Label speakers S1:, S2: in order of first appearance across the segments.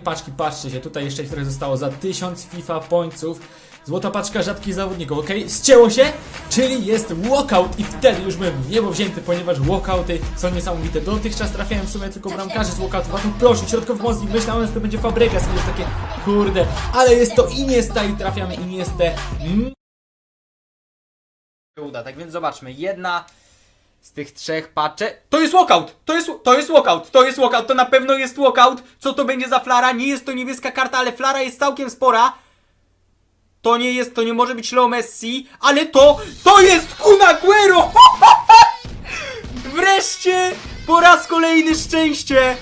S1: paczki, patrzcie się, tutaj jeszcze trochę zostało za 1000 FIFA pońców. Złota paczka rzadkich zawodników, ok? Zcięło się, czyli jest walkout i wtedy już byłem w niebo wzięty, ponieważ walkouty są niesamowite. Dotychczas trafiałem w sumie tylko bramkarzy z walkoutów, a tu proszę, środkowy pomocnik, myślałem, że to będzie Fabregas i już takie, kurde, ale jest to Iniesta i trafiamy Iniestę. Mm.
S2: uda. Tak więc zobaczmy. Jedna z tych trzech paczek. To jest walkout! To jest, to jest walkout! To jest walkout! To na pewno jest walkout! Co to będzie za flara? Nie jest to niebieska karta, ale flara jest całkiem spora. To nie jest, to nie może być Leo Messi, ale to, to jest Kun Aguero! Wreszcie po raz kolejny szczęście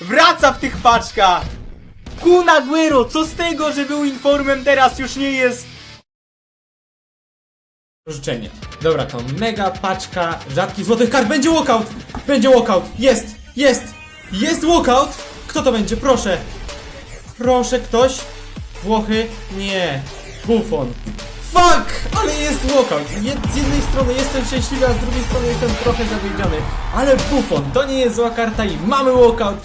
S2: wraca w tych paczkach. Kun Aguero, co z tego, że był informem, teraz już nie jest.
S1: Życzenie. Dobra, to mega paczka rzadkich złotych kart. Będzie walkout! Będzie walkout! Jest! Jest! Jest walkout! Kto to będzie? Proszę! Proszę ktoś? Włochy? Nie. Buffon. Fuck! Ale jest walkout. Z jednej strony jestem szczęśliwy, a z drugiej strony jestem trochę zawiedziony. Ale Buffon, to nie jest zła karta i mamy walkout.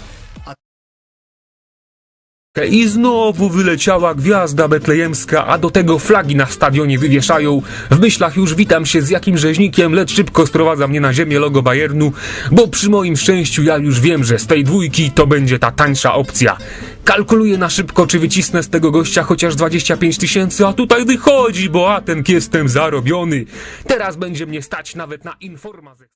S3: I znowu wyleciała gwiazda betlejemska, a do tego flagi na stadionie wywieszają. W myślach już witam się z jakim rzeźnikiem, lecz szybko sprowadza mnie na ziemię logo Bayernu, bo przy moim szczęściu ja już wiem, że z tej dwójki to będzie ta tańsza opcja. Kalkuluję na szybko, czy wycisnę z tego gościa chociaż 25 tysięcy, a tutaj wychodzi, bo atenk jestem zarobiony. Teraz będzie mnie stać nawet na informację.